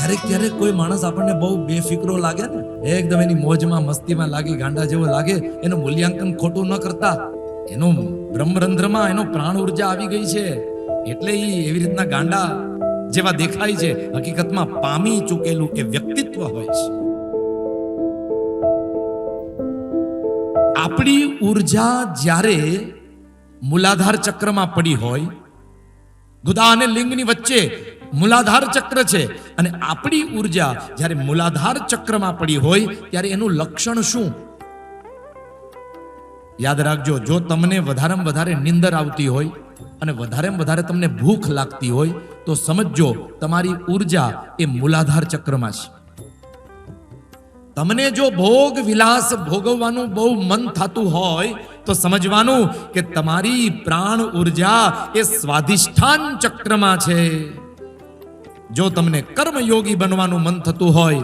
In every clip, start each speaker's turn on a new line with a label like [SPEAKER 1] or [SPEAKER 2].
[SPEAKER 1] ક્યારેક ક્યારેક કોઈ માણસ આપણને બહુ બેફિકરો લાગે ને, એકદમ એની મોજમાં મસ્તીમાં લાગે, ગાંડા જેવો લાગે, એનું મૂલ્યાંકન ખોટું ન કરતા. એનું બ્રહ્મરંધ્રમાં એનો પ્રાણ ઊર્જા આવી ગઈ છે. એટલે એ એવી રીતના ગાંડા જેવા દેખાય છે, હકીકતમાં પામી ચૂકેલું એ વ્યક્તિત્વ હોય છે. આપણી ઊર્જા જ્યારે મૂલાધાર ચક્રમાં પડી હોય ગુદા અને લિંગની વચ્ચે મૂલાધાર ચક્ર છે. અને આપણી ઊર્જા જ્યારે મૂલાધાર ચક્રમાં પડી હોય, ત્યારે એનું લક્ષણ શું? યાદ રાખજો, જો તમને વધારેમાં વધારે નિંદર આવતી હોય અને વધારેમાં વધારે તમને ભૂખ લાગતી હોય, તો સમજજો, તમારી ઊર્જા એ મૂલાધાર ચક્રમાં છે. તમને જો ભોગ વિલાસ ભોગવવાનું બહુ મન થતું હોય, તો સમજવાનું કે તમારી પ્રાણ ઊર્જા એ સ્વાધિષ્ઠાન ચક્રમાં છે. જો તમને કર્મયોગી બનવાનું મન થતું હોય,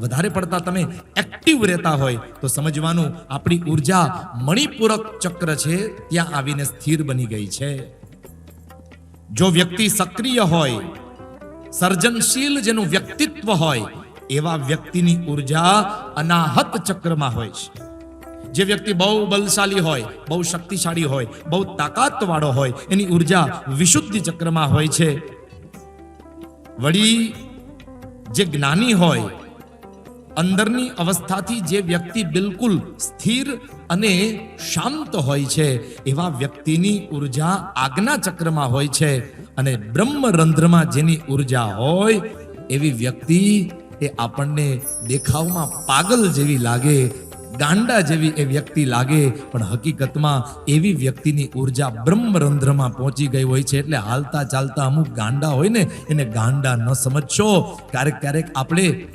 [SPEAKER 1] વધારે પડતા તમે એક્ટિવ રહેતા હોય, તો સમજવાનું આપણી ઊર્જા મણિપૂરક ચક્ર છે, ત્યાં આવીને સ્થિર બની ગઈ છે. જો વ્યક્તિ સક્રિય હોય, સર્જનશીલ જેનું વ્યક્તિત્વ હોય એવા વ્યક્તિની ઊર્જા અનાહત ચક્રમાં હોય છે. જે વ્યક્તિ બહુ બલશાલી હોય, બહુ શક્તિશાળી હોય, બહુ તાકાતવાળો હોય, એની ઊર્જા વિશુદ્ધિ ચક્રમાં હોય છે. વળી જે જ્ઞાની હોય, અંદરની અવસ્થાથી જે વ્યક્તિ બિલકુલ સ્થિર અને શાંત હોય છે, એવા વ્યક્તિની ઊર્જા આજ્ઞા ચક્રમાં હોય છે અને બ્રહ્મરંધ્રમાં જેની ઊર્જા હોય, એવી વ્યક્તિ એ આપણને દેખાવમાં પાગલ જેવી લાગે, ગાંડા જેવી એ વ્યક્તિ લાગે, પણ હકીકતમાં એવી વ્યક્તિની ઊર્જા બ્રહ્મરંધ્રમાં પહોંચી ગઈ હોય છે. એટલે હાલતા ચાલતા અમુક ગાંડા હોય ને, એને ગાંડા ન સમજશો. ક્યારેક ક્યારેક આપણે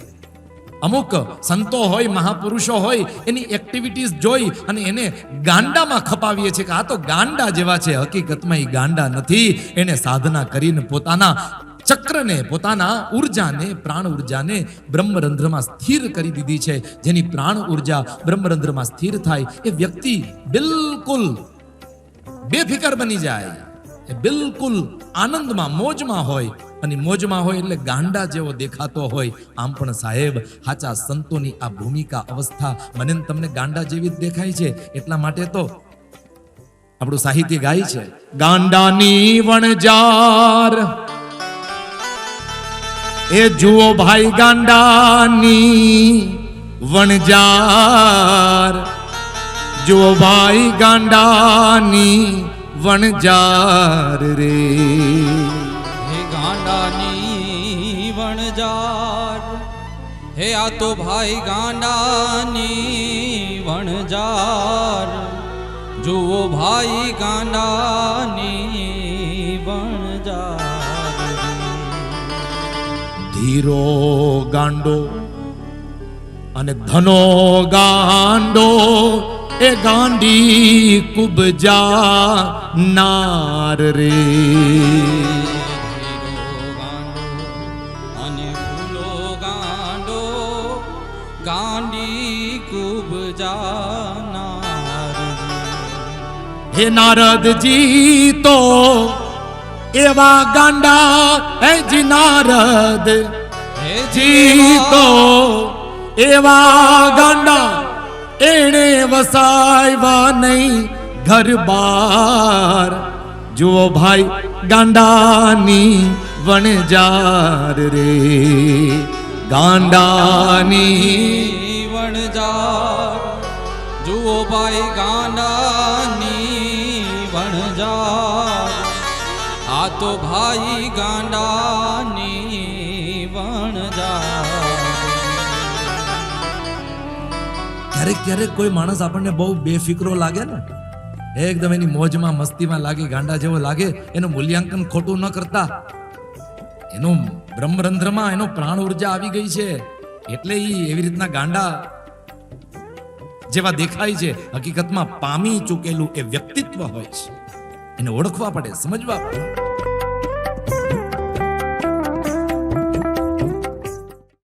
[SPEAKER 1] અમુક સંતો હોય, મહાપુરુષો હોય, એની એક્ટિવિટીઝ જોઈ અને એને ગાંડામાં ખપાવીએ છીએ કે આ તો ગાંડા જેવા છે. હકીકતમાં એ ગાંડા નથી. એને સાધના કરીને પોતાના ચક્રને, પોતાના ઉર્જાને, પ્રાણ ઉર્જાને બ્રહ્મરંધ્રમાં સ્થિર કરી દીધી છે. જેની પ્રાણ ઊર્જા બ્રહ્મરંધ્રમાં સ્થિર થાય એ વ્યક્તિ બિલકુલ બેફિકર બની જાય. એ બિલકુલ આનંદમાં, મોજમાં હોય. અને મોજમાં હોય એટલે ગાંડા જેવો દેખાતો હોય. આમ પણ સાહેબ હાચા સંતોની આ ભૂમિકા, અવસ્થા મને તમને ગાંડા જેવી જ દેખાય છે. એટલા માટે તો આપણું સાહિત્ય ગાય છે. ગાંડાની વણજાર એ જુઓ ભાઈ ગાંડાની વણજાર. જુઓ ભાઈ ગાંડાની વણજાર રે.
[SPEAKER 2] હે ગાંડાની વણજાર, હે આ તો ભાઈ ગાંડાની વણજાર. જુઓ ભાઈ ગાંડાની વણજાર.
[SPEAKER 1] ધીરો ગાંડો અને ધનો ગાંડો એ ગાંડી કુબજા નાર રે.
[SPEAKER 2] અને ફૂલો ગાંડો ગાંડી કુબ જાનાર
[SPEAKER 1] હે નારદજી તો એવા ગાંડા હે જી નારદ,
[SPEAKER 2] હે
[SPEAKER 1] જી તો એવા ગાંડા એણે વસાવ્યા નહીં ઘર બાર જુઓ ભાઈ, ગાંડાની વણજાર રે. ગાંડાની
[SPEAKER 2] વણજાર. જુઓ ભાઈ, ગાંડાની આ તો ભાઈ ગાંડાની વણજાર
[SPEAKER 1] ક્યારેક ક્યારેક કોઈ માણસ આપણને બહુ બેફિકરો લાગે ને. એકદમ એની મોજમાં, મસ્તીમાં લાગે, ગાંડા જેવો લાગે, એનું મૂલ્યાંકન ખોટું ન કરતા. એનું બ્રહ્મરંધ્રમાં એનો પ્રાણ ઊર્જા આવી ગઈ છે. એટલે એ એવી રીતના ગાંડા જેવા દેખાય છે. હકીકતમાં પામી ચૂકેલું એ વ્યક્તિત્વ હોય છે. એને ઓળખવા પડે સમજવા પડે.